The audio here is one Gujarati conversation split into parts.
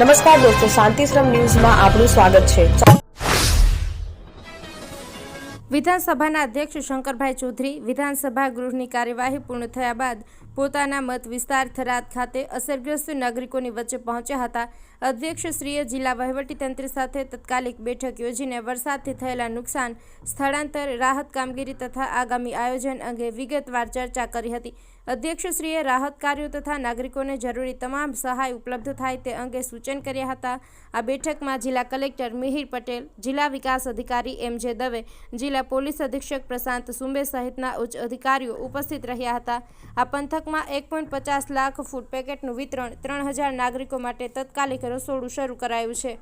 નમસ્કાર દોસ્તો, શાંતિશ્રમ ન્યૂઝમાં આપનું સ્વાગત છે. વિધાનસભાના અધ્યક્ષ શંકરભાઈ ચૌધરી વિધાનસભા ગૃહની કાર્યવાહી પૂર્ણ થયા બાદ પોતાના મત વિસ્તાર થરાદ ખાતે અસરગ્રસ્ત નાગરિકોની વચ્ચે પહોંચ્યા હતા. અધ્યક્ષશ્રીએ જિલ્લા વહીવટીતંત્ર સાથે તત્કાલિક બેઠક યોજીને વરસાદથી થયેલા નુકસાન, સ્થળાંતર, રાહત કામગીરી તથા આગામી આયોજન અંગે વિગતવાર ચર્ચા કરી હતી. અધ્યક્ષશ્રીએ રાહત કાર્યો તથા નાગરિકોને જરૂરી તમામ સહાય ઉપલબ્ધ થાય તે અંગે સૂચન કર્યા હતા. આ બેઠકમાં જિલ્લા કલેક્ટર મિહિર પટેલ, જિલ્લા વિકાસ અધિકારી એમ જે દવે, જિલ્લા પોલીસ અધિક્ષક પ્રશાંત સુંબે સહિતના ઉચ્ચ અધિકારીઓ ઉપસ્થિત રહ્યા હતા. આ પંથકમાં એક પોઈન્ટ પચાસ લાખ ફૂડ પેકેટનું વિતરણ ત્રણ હજાર નાગરિકો માટે તત્કાલિક રસોડું શરૂ કરાયું છે.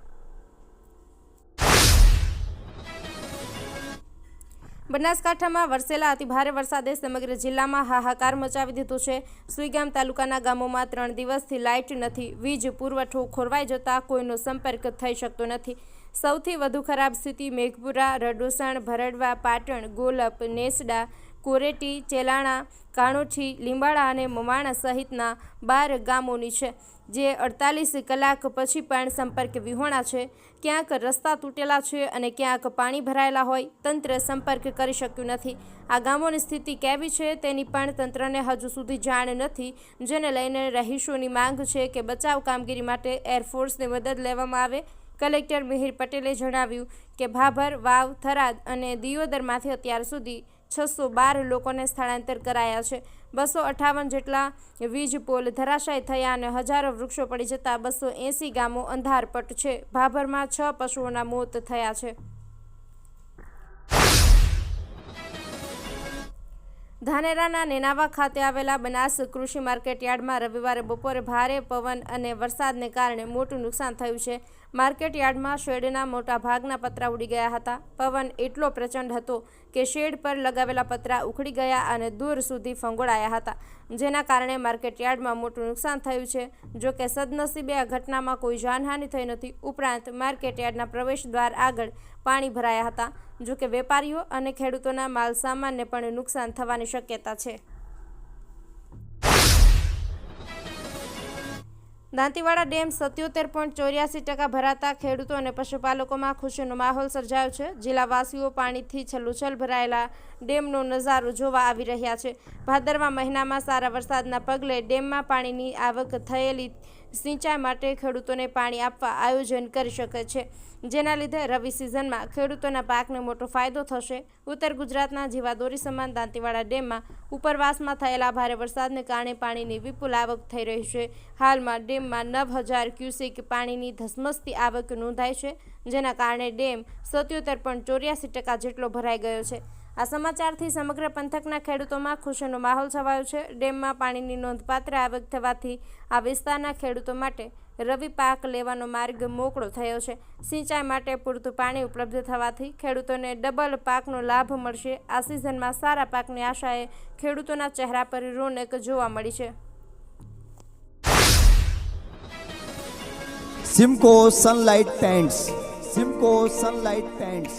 બનાસકાંઠામાં વરસેલા અતિભારે વરસાદે સમગ્ર જિલ્લામાં હાહાકાર મચાવી દીધો છે. સુઈગામ તાલુકાના ગામોમાં ત્રણ દિવસથી લાઇટ નથી. વીજ પુરવઠો ખોરવાઈ જતા કોઈનો સંપર્ક થઈ શકતો નથી. સૌથી વધુ ખરાબ સ્થિતિ મેઘપુરા, રડુસણ, ભરડવા, પાટણ, ગોલપ, નેસડા કોરેટી, ચેલાણા, કાણુઠી લીંબાડા અને મમાણા સહિતના બાર ગામોની છે, જે અડતાલીસ કલાક પછી પણ સંપર્ક વિહોણા છે. ક્યાંક રસ્તા તૂટેલા છે અને ક્યાંક પાણી ભરાયેલા હોય, તંત્ર સંપર્ક કરી શક્યું નથી. આ ગામોની સ્થિતિ કેવી છે તેની પણ તંત્રને હજુ સુધી જાણ નથી. જેને લઈને રહીશોની માંગ છે કે બચાવ કામગીરી માટે એરફોર્સની મદદ લેવામાં આવે. કલેક્ટર મિહિર પટેલે જણાવ્યું કે ભાભર, વાવ, થરાદ અને દિયોદરમાંથી અત્યાર સુધી છસો બાર લોકોને સ્થળાંતર કરાયા છે. બસો અઠાવન જેટલા વીજ પોલ ધરાશાય થયા અને હજારો વૃક્ષો પડી જતા બસો એંસી ગામો અંધારપટ છે. ભાભરમાં છ પશુઓના મોત થયા છે. ધાનેરાના નેનાવા ખાતે આવેલા બનાસ કૃષિ માર્કેટ યાર્ડમાં રવિવારે બપોરે ભારે પવન અને વરસાદને કારણે મોટું નુકસાન થયું છે. માર્કેટ યાર્ડમાં શેડના મોટા ભાગના પતરા ઉડી ગયા હતા. પવન એટલો પ્રચંડ હતો કે શેડ પર લગાવેલા પતરા ઉખડી ગયા અને દૂર સુધી ફંગોળાયા હતા, જેના કારણે માર્કેટ યાર્ડમાં મોટું નુકસાન થયું છે. જો કે સદનસીબે આ ઘટનામાં કોઈ જાનહાનિ થઈ નથી, ઉપરાંત માર્કેટયાર્ડના પ્રવેશ દ્વાર આગળ પાણી ભરાયા હતા. જો કે વેપારીઓ અને ખેડૂતોના માલ સામાનને પણ નુકસાન થવાની શક્યતા છે. દાંતીવાડા ડેમ સત્યોતેર પોઈન્ટ ચોર્યાસી ટકા ભરાતા ખેડૂતો અને પશુપાલકોમાં ખુશીનો માહોલ સર્જાયો છે. જિલ્લાવાસીઓ પાણીથી છલોછલ ભરાયેલા ડેમનો નજારો જોવા આવી રહ્યા છે. ભાદરવા મહિનામાં સારા વરસાદના પગલે ડેમમાં પાણીની આવક થયેલી સિંચાઈ માટે ખેડૂતોને પાણી આપવા આયોજન કરી શકે છે. જેના લીધે રવિ સિઝનમાં ખેડૂતોના પાકને મોટો ફાયદો થશે. ઉત્તર ગુજરાતના જીવાદોરી સમાન દાંતીવાડા ડેમમાં ઉપરવાસમાં થયેલા ભારે વરસાદને કારણે પાણીની વિપુલ આવક થઈ રહી છે. હાલમાં ડેમમાં નવ હજાર ક્યુસેક પાણીની ધસમસતી આવક નોંધાઈ છે, જેના કારણે ડેમ સત્યોતેર પોઈન્ટ ચોર્યાસી ટકા જેટલો ભરાઈ ગયો છે. આ સમાચારથી સમગ્ર પંથકના ખેડૂતોમાં ખુશીનો માહોલ છવાયો છે. ડેમમાં પાણીની નોંધપાત્ર આવક થવાથી આ વિસ્તારના ખેડૂતો માટે રવિ પાક લેવાનો માર્ગ મોકળો થયો છે. સિંચાઈ માટે પૂરતું પાણી ઉપલબ્ધ થવાથી ખેડૂતોને ડબલ પાકનો લાભ મળશે. આ સિઝનમાં સારા પાકની આશાએ ખેડૂતોના ચહેરા પર રોનક જોવા મળી છે. Simco Sunlight Paints. Simco Sunlight Paints.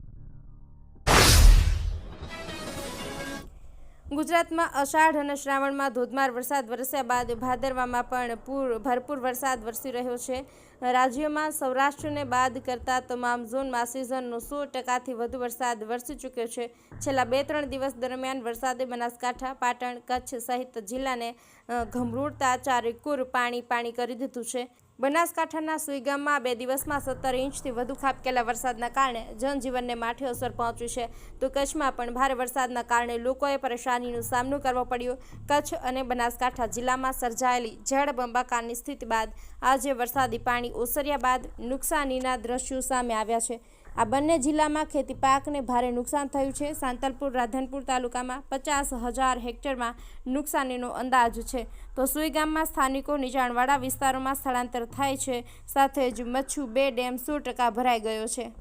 ગુજરાતમાં અષાઢ અને શ્રાવણમાં ધોધમાર વરસાદ વરસ્યા બાદ ભાદરવામાં પણ પૂર ભરપૂર વરસાદ વરસી રહ્યો છે. રાજ્યમાં સૌરાષ્ટ્રને બાદ કરતાં તમામ ઝોનમાં સિઝનનો સો ટકાથી વધુ વરસાદ વરસી ચૂક્યો છે. છેલ્લા બે ત્રણ દિવસ દરમિયાન વરસાદે બનાસકાંઠા પાટણ કચ્છ સહિત જિલ્લાને અ, ચારે ચારેકોર પાણી પાણી કરી દીધું છે. બનાસકાંઠાના સુઈગામમાં બે દિવસમાં સત્તર ઇંચથી વધુ ખાબકેલા વરસાદના કારણે જનજીવનને માઠી અસર પહોંચી છે. તો કચ્છમાં પણ ભારે વરસાદના કારણે લોકોએ પરેશાનીનો સામનો કરવો પડ્યો. કચ્છ અને બનાસકાંઠા જિલ્લામાં સર્જાયેલી જળબંબાકારની સ્થિતિ બાદ આજે વરસાદી પાણી ઓસર્યા બાદ નુકસાનીના દ્રશ્યો સામે આવ્યા છે. આ બંને જિલ્લામાં ખેતી પાકને ભારે નુકસાન થયું છે. સાંતલપુર, રાધનપુર તાલુકામાં પચાસ હજાર હેક્ટરમાં નુકસાનીનો અંદાજ છે. તો સુઈ ગામમાં સ્થાનિકો નીચાણવાળા વિસ્તારોમાં સ્થળાંતર થાય છે. સાથે જ મચ્છુ બે ડેમ સો ટકા ભરાઈ ગયો છે.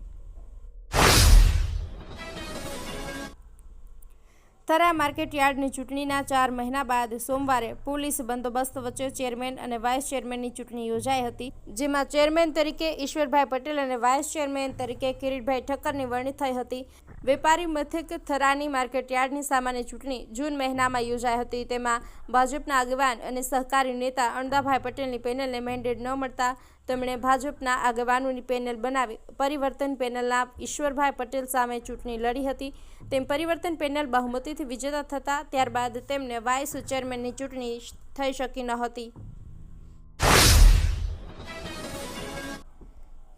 થરા માર્કેટ ચૂંટણીના ચાર મહિના બાદ સોમવારે પોલીસ બંદોબસ્ત વચ્ચે ચેરમેન અને વાઇસ ચેરમેનની ચૂંટણી યોજાઈ હતી, જેમાં ચેરમેન તરીકે ઈશ્વરભાઈ પટેલ અને વાઇસ ચેરમેન તરીકે કિરીટભાઈ ઠક્કરની વરણી થઈ હતી. વેપારી મથક થરાની માર્કેટ યાર્ડની સામાન્ય ચૂંટણી જૂન મહિનામાં યોજાઈ હતી. તેમાં ભાજપના આગેવાન અને સહકારી નેતા અણદાભાઈ પટેલની પેનલને મેન્ડેટ ન મળતા તેમણે ભાજપના આગેવાનોની પેનલ બનાવી. પરિવર્તન પેનલના ઈશ્વરભાઈ પટેલ સામે ચૂંટણી લડી હતી. તેમ પરિવર્તન પેનલ બહુમતીથી વિજેતા થતા ત્યારબાદ તેમને વાઇસ ચેરમેનની ચૂંટણી થઈ શકી ન હતી.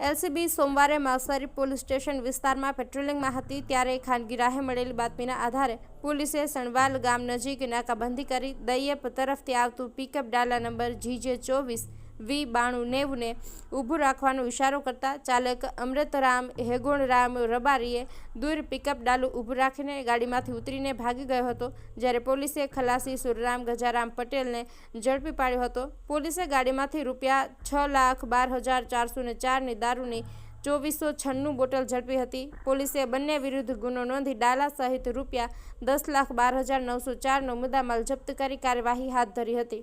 એલસીબી સોમવારે માલસારી પોલીસ સ્ટેશન વિસ્તારમાં પેટ્રોલિંગમાં હતી ત્યારે ખાનગી રાહે મળેલી બાતમીના આધારે પોલીસે સણવાલ ગામ નજીક નાકાબંધી કરી દૈયપ તરફથી આવતું પિકઅપ ડાલા નંબર જીજે ચોવીસ વી બાણું નેવુંને ઊભું રાખવાનો ઇશારો કરતા ચાલક અમૃતરામ હેગુણરામ રબારીએ દૂર પિકઅપ ડાલુ ઊભું રાખીને ગાડીમાંથી ઉતરીને ભાગી ગયો હતો. જ્યારે પોલીસે ખલાસી સુરરામ ગજારામ પટેલને ઝડપી પાડ્યો હતો. પોલીસે ગાડીમાંથી રૂપિયા છ લાખ બાર હજાર ચારસો ને ચારની દારૂની ચોવીસો છન્નું બોટલ ઝડપી હતી. પોલીસે બંને વિરુદ્ધ ગુનો નોંધી ડાલા સહિત રૂપિયા દસ લાખ બાર હજાર નવસો ચારનો મુદ્દામાલ જપ્ત કરી કાર્યવાહી હાથ ધરી હતી.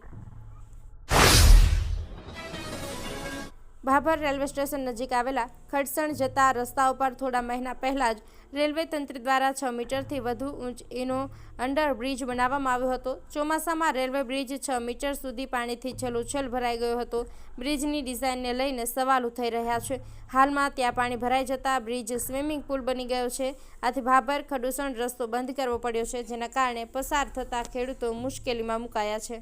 ભાભર રેલવે સ્ટેશન નજીક આવેલા ખડસણ જતા રસ્તા ઉપર થોડા મહિના પહેલાં જ રેલવે તંત્ર દ્વારા છ મીટરથી વધુ ઊંચીનો અંડરબ્રિજ બનાવવામાં આવ્યો હતો. ચોમાસામાં રેલવે બ્રિજ છ મીટર સુધી પાણીથી છલોછલ ભરાઈ ગયો હતો. બ્રિજની ડિઝાઇનને લઈને સવાલો થઈ રહ્યા છે. હાલમાં ત્યાં પાણી ભરાઈ જતા બ્રિજ સ્વિમિંગ પુલ બની ગયો છે. આથી ભાભર ખડુસણ રસ્તો બંધ કરવો પડ્યો છે, જેના કારણે પસાર થતા ખેડૂતો મુશ્કેલીમાં મુકાયા છે.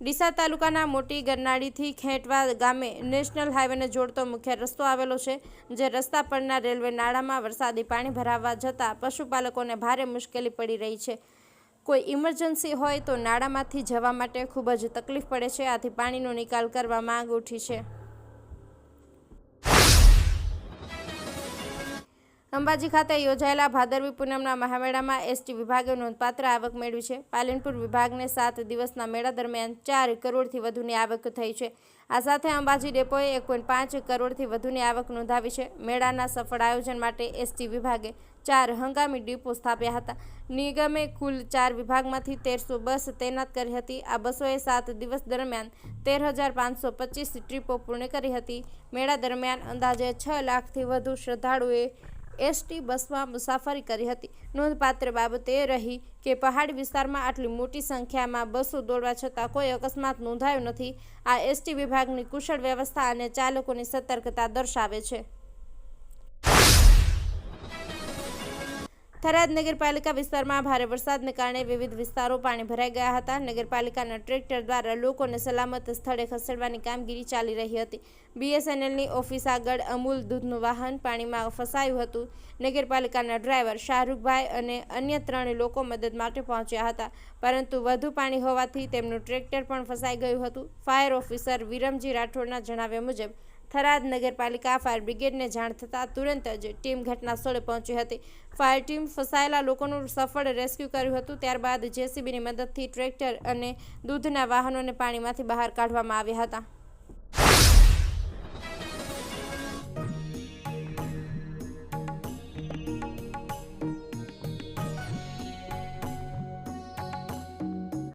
ડીસા તાલુકાના મોટી ગરનાળીથી ખેંટવા ગામે નેશનલ હાઈવેને જોડતો મુખ્ય રસ્તો આવેલો છે, જે રસ્તા પરના રેલવે નાળામાં વરસાદી પાણી ભરાવા જતાં પશુપાલકોને ભારે મુશ્કેલી પડી રહી છે. કોઈ ઇમરજન્સી હોય તો નાળામાંથી જવા માટે ખૂબ જ તકલીફ પડે છે, આથી પાણીનો નિકાલ કરવા માંગ ઉઠી છે. અંબાજી ખાતે યોજાયેલા ભાદરવી પૂનમના મહામેળામાં એસટી વિભાગે નોંધપાત્ર આવક મેળવી છે. પાલનપુર વિભાગને સાત દિવસના મેળા દરમિયાન ચાર કરોડથી વધુની આવક થઈ છે. આ સાથે અંબાજી ડેપોએ એક પાંચ કરોડથી વધુની આવક નોંધાવી છે. મેળાના સફળ આયોજન માટે એસટી વિભાગે ચાર હંગામી ડીપો સ્થાપ્યા હતા. નિગમે કુલ ચાર વિભાગમાંથી તેરસો બસ તૈનાત કરી હતી. આ બસોએ સાત દિવસ દરમિયાન તેર હજાર પાંચસો પચીસ ટ્રીપો પૂર્ણ કરી હતી. મેળા દરમિયાન અંદાજે છ લાખથી વધુ શ્રદ્ધાળુએ એસટી બસમાં મુસાફરી કરી હતી. નોંધપાત્ર બાબત એ રહી કે પહાડી વિસ્તારમાં આટલી મોટી સંખ્યામાં બસો દોડવા છતાં કોઈ અકસ્માત નોંધાયો નથી. આ એસટી વિભાગની કુશળ વ્યવસ્થા અને ચાલકોની સતર્કતા દર્શાવે છે. થરાદ નગરપાલિકા વિસ્તારમાં ભારે વરસાદને કારણે વિવિધ વિસ્તારો પાણી ભરાઈ ગયા હતા. નગરપાલિકાના ટ્રેક્ટર દ્વારા લોકોને સલામત સ્થળે ખસેડવાની કામગીરી ચાલી રહી હતી. બીએસએનએલની ઓફિસ આગળ અમૂલ દૂધનું વાહન પાણીમાં ફસાયું હતું. નગરપાલિકાના ડ્રાઈવર શાહરૂખભાઈ અને અન્ય ત્રણ લોકો મદદ માટે પહોંચ્યા હતા. પરંતુ વધુ પાણી હોવાથી તેમનું ટ્રેક્ટર પણ ફસાઈ ગયું હતું. ફાયર ઓફિસર વિરમજી રાઠોડના જણાવ્યા મુજબ થરાદ નગરપાલિકા ફાયર બ્રિગેડને જાણ થતાં તુરંત જ ટીમ ઘટના સ્થળે પહોંચી હતી. ફાયર ટીમ ફસાયેલા લોકોનું સફળ રેસ્ક્યુ કર્યું હતું. ત્યારબાદ જેસીબીની મદદથી ટ્રેક્ટર અને દૂધના વાહનોને પાણીમાંથી બહાર કાઢવામાં આવ્યા હતા.